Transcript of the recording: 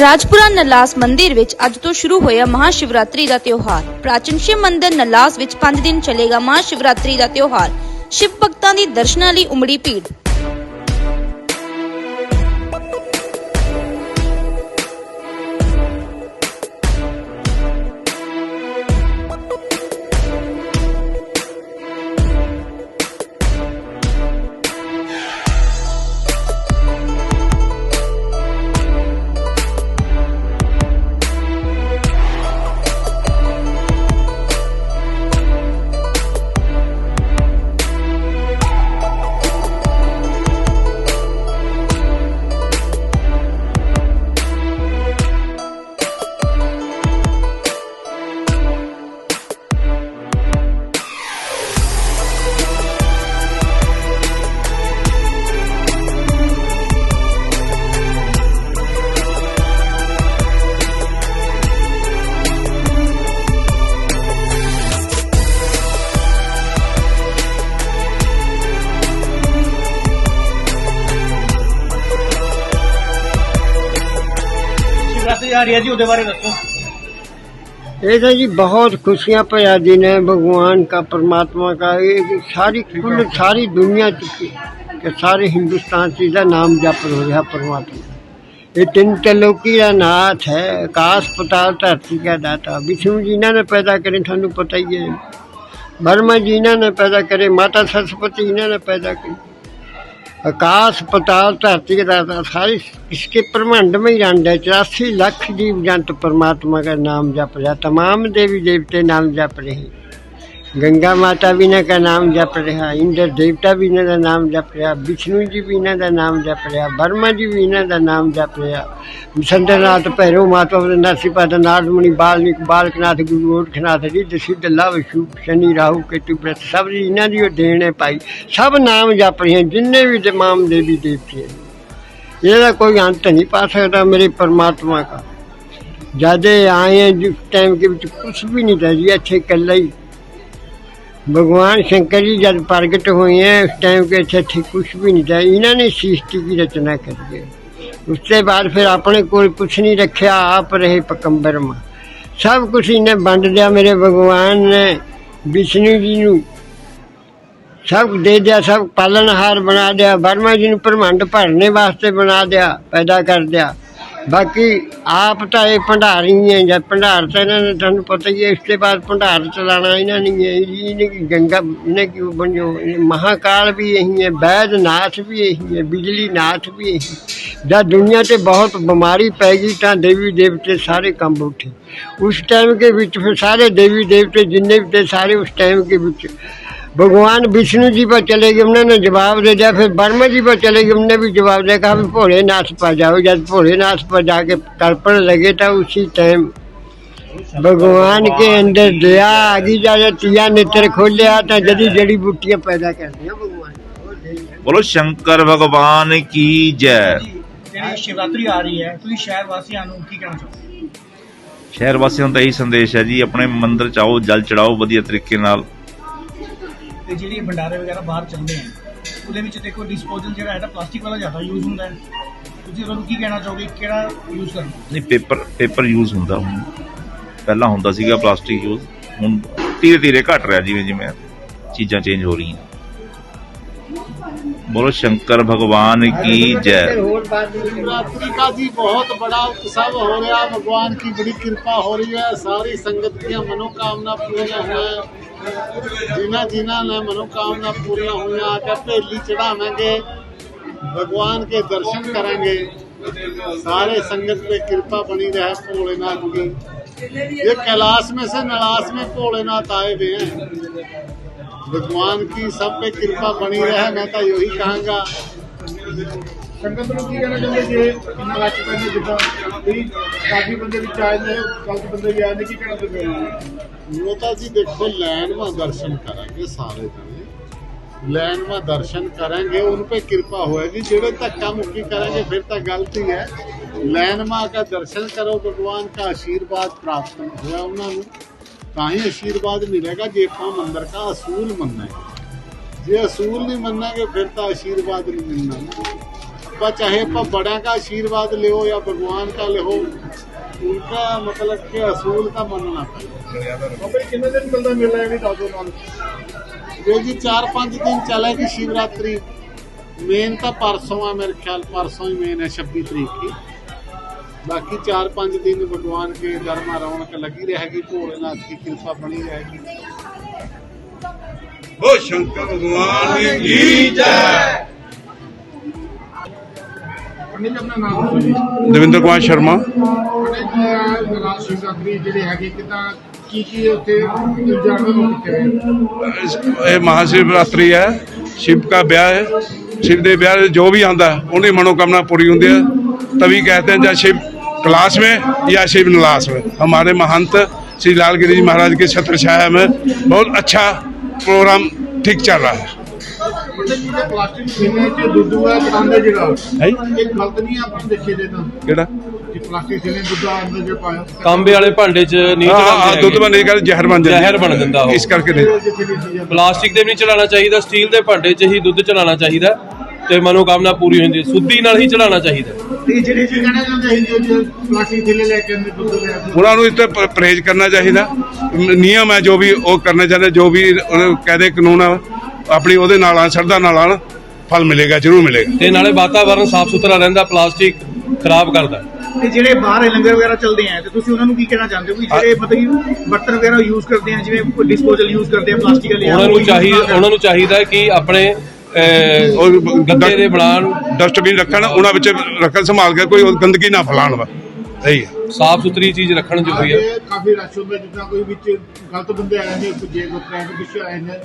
ਰਾਜਪੁਰਾ ਨਲਾਸ ਮੰਦਿਰ ਵਿੱਚ ਅੱਜ ਤੋਂ ਸ਼ੁਰੂ ਹੋਇਆ ਮਹਾ ਸ਼ਿਵਰਾਤਰੀ ਦਾ ਤਿਉਹਾਰ। ਪ੍ਰਾਚੀਨ ਸ਼ਿਵ ਮੰਦਿਰ ਨਲਾਸ ਵਿੱਚ 5 ਦਿਨ ਚੱਲੇਗਾ ਮਹਾ ਸ਼ਿਵਰਾਤਰੀ ਦਾ ਤਿਉਹਾਰ। ਸ਼ਿਵ ਭਗਤਾਂ ਦੀ ਦਰਸ਼ਨਾਂ ਲਈ ਉਮੜੀ ਭੀੜ। शिवरात्रि आ रही है जी ਉਹਦੇ ਬਾਰੇ ਦੱਸੋ ऐसा जी बहुत खुशियां पाया दिन है भगवान का परमात्मा का ये सारी कुल सारी दुनिया चुकी कि सारे हिंदुस्तान से इसका नाम जप हो रहा परमात्मा ये तीन त्रिलोकी का नाथ है आकाश पताल धरती का दाता विष्णु जी ने पैदा करे थानू पता ही है ब्रह्मा जी ने पैदा करे माता सरस्वती इन्होंने पैदा की आकाश पताल धरती का दाता सारी इसके ब्रह्मांड में ही रंड है चौरासी लाख जीव जंत परमात्मा का नाम जप रहा तमाम देवी देवते नाम जप रहे गंगा माता भी इन्हों का नाम जप रहा इंद्र देवता भी इन्हों का नाम जप रहा विष्णु जी भी इन्हों का नाम जप रहा ब्रह्मा जी भी इन्हों का नाम जप रहा संतनाथ भैरव माता नरसिंह नाथ मुनि बाल्मिक बालकनाथ गुरु गोरखनाथ रिद्ध सिद्ध लव शुभ शनि राहु केतु व्रत सब जी इन्हों की देन है पाई सब नाम जप रहे हैं जिन्ने भी तमाम देवी देवते हैं ਇਹਦਾ ਕੋਈ ਅੰਤ नहीं पा सकता मेरे परमात्मा का ज्यादा आए हैं जिस टाइम के ਵਿੱਚ कुछ भी नहीं था जी अच्छे कल ही भगवान शंकर जी जब प्रगट हुए हैं उस टाइम के अच्छे ठीक कुछ भी नहीं था इन्होंने सृष्टि की रचना करी है उसके बाद फिर अपने कोई कुछ नहीं रखा आप रहे पकम्बर मां सब कुछ इन्हें वंड दिया मेरे भगवान ने विष्णु जी ने सब दे दिया सब पालनहार बना दिया वर्मा जी ने ब्रह्मंड भरने वास्ते बना दिया पैदा कर दिया ਬਾਕੀ ਆਪ ਤਾਂ ਇਹ ਭੰਡਾਰ ਹੀ ਹੈ ਜਾਂ ਭੰਡਾਰ ਤਾਂ ਇਹਨਾਂ ਨੇ ਤੁਹਾਨੂੰ ਪਤਾ ਹੀ ਹੈ, ਇਸ ਤੋਂ ਬਾਅਦ ਭੰਡਾਰ ਚਲਾਣਾ ਇਹਨਾਂ ਨੇ ਹੈ ਇਹਨੇ ਕਿ ਗੰਗਾ, ਇਹਨੇ ਕੀ ਬੰਜੋ ਮਹਾਕਾਲ ਵੀ ਇਹੀ ਹੈ ਵੈਦ ਨਾਥ ਵੀ ਇਹੀ ਹੈ, ਬਿਜਲੀ ਨਾਥ ਵੀ ਇਹੀ ਜਦ ਦੁਨੀਆ ਤੇ ਬਹੁਤ ਬਿਮਾਰੀ ਪੈ ਗਈ ਤਾਂ ਦੇਵੀ ਦੇਵਤੇ ਸਾਰੇ ਕੰਬ ਉੱਠੇ। ਉਸ ਟਾਈਮ ਦੇ ਵਿੱਚ ਫਿਰ ਸਾਰੇ ਦੇਵੀ ਦੇਵਤੇ ਜਿੰਨੇ ਵੀ ਤੇ ਸਾਰੇ ਉਸ ਟਾਈਮ ਦੇ ਵਿੱਚ भगवान विष्णु जी पर चले गए उन्होंने जवाब दे दिया फिर ब्रह्मा जी पर चले गए उन्होंने भी जवाब दिया कहा भी भोलेनाथ पर जाओ जब भोलेनाथ पर जाके तर्पण लगे था उसी टाइम भगवान के अंदर दया आ गई जाए तिया नेत्र खोलिया तो जड़ी जड़ी बूटियां पैदा कर दिया भगवान ਬੋਲੋ ਸ਼ੰਕਰ ਭਗਵਾਨ ਕੀ ਜੈ ਜਿਹੜੀ ਸ਼ਿਵਰਾਤਰੀ ਆ ਰਹੀ ਹੈ ਤੁਸੀਂ ਸ਼ਹਿਰ ਵਾਸੀਆਂ ਨੂੰ ਕੀ ਕਹਿਣਾ ਚਾਹੋਗੇ ਸ਼ਹਿਰ ਵਾਸੀਆਂ ਨੂੰ ਤਾਂ ਇਹੀ ਸੰਦੇਸ਼ ਹੈ ਜੀ ਆਪਣੇ ਮੰਦਿਰ ਚ ਆਓ ਜਲ ਚੜਾਓ ਵਧੀਆ ਤਰੀਕੇ ਨਾਲ ਤੇ ਜਿਹੜੀ ਭੰਡਾਰੇ ਵਗੈਰਾ ਬਾਹਰ ਚੱਲਦੇ ਆ, ਉਹਦੇ ਵਿੱਚ ਦੇਖੋ ਡਿਸਪੋਜ਼ਲ ਜਿਹੜਾ ਹੈ ਤਾਂ ਪਲਾਸਟਿਕ ਵਾਲਾ ਜ਼ਿਆਦਾ ਯੂਜ਼ ਹੁੰਦਾ ਹੈ। ਤੁਸੀਂ ਉਹਨਾਂ ਨੂੰ ਕੀ ਕਹਿਣਾ ਚਾਹੋਗੇ? ਕਿਹੜਾ ਯੂਜ਼ ਕਰਨਾ? ਨਹੀਂ ਪੇਪਰ ਪੇਪਰ ਯੂਜ਼ ਹੁੰਦਾ ਹੁਣ। ਪਹਿਲਾਂ ਹੁੰਦਾ ਸੀਗਾ ਪਲਾਸਟਿਕ ਯੂਜ਼ ਹੁਣ ਧੀਰੇ ਧੀਰੇ ਘਟ ਰਿਹਾ ਜਿਵੇਂ ਜਿਵੇਂ ਚੀਜ਼ਾਂ ਚੇਂਜ ਹੋ ਰਹੀਆਂ। बोलो शंकर भगवान की जय नवरात्रि का जी बहुत बड़ा उत्सव हो रहा है भगवान की बड़ी कृपा हो रही है सारी संगत की मनोकामना पूर्ण हुआ जिन्हें जिन्होंने मनोकामना पूर्ण हुई आकर भेली चढ़ावेंगे भगवान के दर्शन करेंगे सारे संगत पे कृपा बनी रहे भोलेनाथ की ये कैलाश में से नलाश में भोलेनाथ आए हुए हैं भगवान की सब पे कृपा बनी रहे मैं तो यही कहूँगा ਸੰਗਤ ਨੂੰ ਕੀ ਕਹਿਣਾ ਚਾਹੁੰਦੇ ਜੇ ਇੰਨਾ ਰੱਖ ਪੈਂਦੇ ਜਿੱਦਾਂ ਵੀ ਕਾਫੀ ਬੰਦੇ ਵਿੱਚ ਆਏ ਨੇ ਕਾਫੀ ਬੰਦੇ ਵੀ ਆਏ ਨੇ ਕੀ ਕਹਿਣਾ ਚਾਹੁੰਦੇ ਹੋ ਮਾਤਾ ਜੀ ਦੇਖੋ ਲੈਨ में दर्शन करेंगे सारे जने ਲੈਨ में दर्शन करेंगे उन पे कृपा होएगी जेड़े धक्का मुक्की करेंगे फिर तो गलती है ਲੈਨ में आकर दर्शन करो भगवान का आशीर्वाद प्राप्त होया उन्होंने ਤਾਂ ਹੀ ਆਸ਼ੀਰਵਾਦ ਮਿਲੇਗਾ ਜੇ ਆਪਾਂ ਮੰਦਰ ਦਾ ਅਸੂਲ ਮੰਨਾਂਗੇ ਜੇ ਅਸੂਲ ਨਹੀਂ ਮੰਨਾਂਗੇ ਫਿਰ ਤਾਂ ਆਸ਼ੀਰਵਾਦ ਨਹੀਂ ਮਿਲਣਾ बा चाहे आप बड़ा का आशीर्वाद ले या भगवान का ले उनका मतलब कि असूल का मनना पड़ेगा ਬਾਬਾ ਜੀ ਕਿੰਨੇ ਦਿਨ ਚੱਲਦਾ ਮੇਲਾ ਇਹ ਵੀ ਦੱਸ ਦਿਓ ਨਾਲ ये जी चार पांच दिन चलेगी शिवरात्रि मेन तो परसों है मेरे ख्याल परसों ही मेन है छब्बीस तरीक की ਬਾਕੀ 4-5 ਦਿਨ ਬਟਵਾਨ ਕੇ ਗਰਮਾ ਰੌਣਕ ਲੱਗੀ ਰਹੇਗੀ ਭੋਲੇਨਾਥ ਦੀ ਕਿਰਪਾ ਬਣੀ ਰਹੇਗੀ। ਹੋ ਸ਼ੰਕਰ ਭਗਵਾਨ ਕੀ ਜੈ? ਦਵਿੰਦਰ ਕੁਮਾਰ ਸ਼ਰਮਾ। ਜਿਹੜੇ ਹੈਗੇ ਕਿਦਾਂ ਹੈ ਸ਼ਿਵ ਦਾ ਵਿਆਹ ਹੈ ਸ਼ਿਵ ਦੇ ਵਿਆਹ ਜੋ ਵੀ ਆਂਦਾ ਉਹਨੇ ਮਨੋਕਾਮਨਾ ਪੂਰੀ ਹੁੰਦੀ ਹੈ। ਤਵੀ ਕਹਤੇ ਜਾਂ ਸ਼ਿਵ क्लास में या शिव निलास में हमारे महंत श्री लाल गिरी जी महाराज की छत्र छाया में बहुत अच्छा प्रोग्राम ठीक चल रहा है ਪੰਡਿਤ ਜੀ ਦੇ ਪਲਾਸਟਿਕ ਥੈਲੇ 'ਚ ਦੁੱਧ ਆ ਚੜਾਉਂਦੇ ਜਿਹੜਾ ਹੈ ਇਹ ਗਲਤ ਨਹੀਂ ਆਪਾਂ ਨੂੰ ਦੇਖੇ ਜੇ ਤਾਂ ਕਿਹੜਾ ਕਿ ਪਲਾਸਟਿਕ ਥੈਲੇ 'ਚ ਦੁੱਧ ਅੰਦਰ ਜੇ ਪਾਇਆ ਤਾਂਬੇ ਵਾਲੇ ਭਾਂਡੇ 'ਚ ਨਹੀਂ ਹਾਂ ਹਾਂ ਚੜਾਉਂਦੇ ਦੁੱਧ ਬਣ ਕਰ ਜ਼ਹਿਰ ਬਣ ਜਾਂਦਾ ਜ਼ਹਿਰ ਬਣ ਦਿੰਦਾ ਉਹ। ਇਸ ਕਰਕੇ ਨਹੀਂ ਜਿੱਥੇ ਵੀ ਚੀਜ਼ ਆ। ਪਲਾਸਟਿਕ ਦੇ ਵੀ ਨਹੀਂ ਚਲਾਉਣਾ ਚਾਹੀਦਾ ਸਟੀਲ ਦੇ ਭਾਂਡੇ 'ਚ ਹੀ ਦੁੱਧ ਚਲਾਉਣਾ ਚਾਹੀਦਾ ਤੇ ਮਨੋਕਾਮਨਾ ਪੂਰੀ ਹੁੰਦੀ ਹੈ। ਸੁੱਧੀ ਨਾਲ ਹੀ ਚਲਾਉਣਾ ਚਾਹੀਦਾ। ਤੇ ਜਿਹੜੇ ਜੀ ਕਹਿਣਾ ਚਾਹੁੰਦੇ ਸੀ ਜੋ ਪਲਾਸਟਿਕ ਥੈਲੇ ਲੈ ਕੇ ਅੰਦਰ ਦੁੱਧ ਲੈ ਆਉਂਦੇ। ਉਹਨਾਂ ਨੂੰ ਇਸ ਤੇ ਪ- ਪਰਹੇਜ਼ ਕਰਨਾ ਚਾਹੀਦਾ। ਨ- ਨਿਯਮ ਹੈ ਜੋ ਵੀ ਉਹ ਕਰਨੇ ਚਾਹੀਦੇ ਜੋ ਵੀ ਉਹਨੇ ਕਾਇਦੇ ਕਾਨੂੰਨ ਆ ਆਪਣੀ ਉਹਦੇ ਨਾਲ ਆ ਸ਼ਰਧਾ ਨਾਲ ਆਉਣ ਫਲ ਮਿਲੇਗਾ ਜ਼ਰੂਰ ਮਿਲੇਗਾ। ਤੇ ਨਾਲੇ ਵਾਤਾਵਰਨ ਸਾਫ਼ ਸੁਥਰਾ ਰਹਿੰਦਾ ਪਲਾਸਟਿਕ ਖਰਾਬ ਕਰਦਾ। ਤੇ ਜਿਹੜੇ ਬਾਹਰ ਲੰਗਰ ਵਗੈਰਾ ਚੱਲਦੇ ਆ ਤੇ ਤੁਸੀਂ ਉਹਨਾਂ ਨੂੰ ਕੀ ਕਹਿਣਾ ਚਾਹੁੰਦੇ ਹੋ ਕਿ ਜਿਹੜੇ ਮਤਲਬ ਕਿ ਬਰਤਨ ਵਗੈਰਾ ਯੂਜ਼ ਕਰਦੇ ਆ ਜਿਵੇਂ ਡਿਸਪੋਜ਼ਲ ਯੂਜ਼ ਕਰਦੇ ਆ ਪਲਾਸਟਿਕ ਵਾਲੇ ਉਹਨਾਂ ਨੂੰ ਚਾਹੀਦਾ ਉਹਨਾਂ ਨੂੰ ਚਾਹੀਦਾ ਕਿ ਆਪਣੇ ਉਹ ਗੱਤੇ ਦੇ ਬਣਾਉਣ ਡਸਟਬਿਨ ਰੱਖਣ ਉਹਨਾਂ ਵਿੱਚ ਰੱਖਣ ਸੰਭਾਲ ਕੇ ਕੋਈ ਗੰਦਗੀ ਨਾ ਫੈਲਾਣ ਵਾ। ਸਹੀ ਹੈ ਸਾਫ਼ ਸੁਥਰੀ ਚੀਜ਼ ਰੱਖਣ ਜ਼ਰੂਰੀ ਹੈ ਕਾਫੀ ਰਸ਼ ਹੁੰਦਾ ਜਿੱਦਾਂ ਕੋਈ ਵਿੱਚ ਗਲਤ ਬੰਦੇ ਆਏ ਨੇ ਜੇ ਕੋਈ ਟ੍ਰੈਫਿਕ ਪਿੱਛੇ ਆਏ ਨੇ।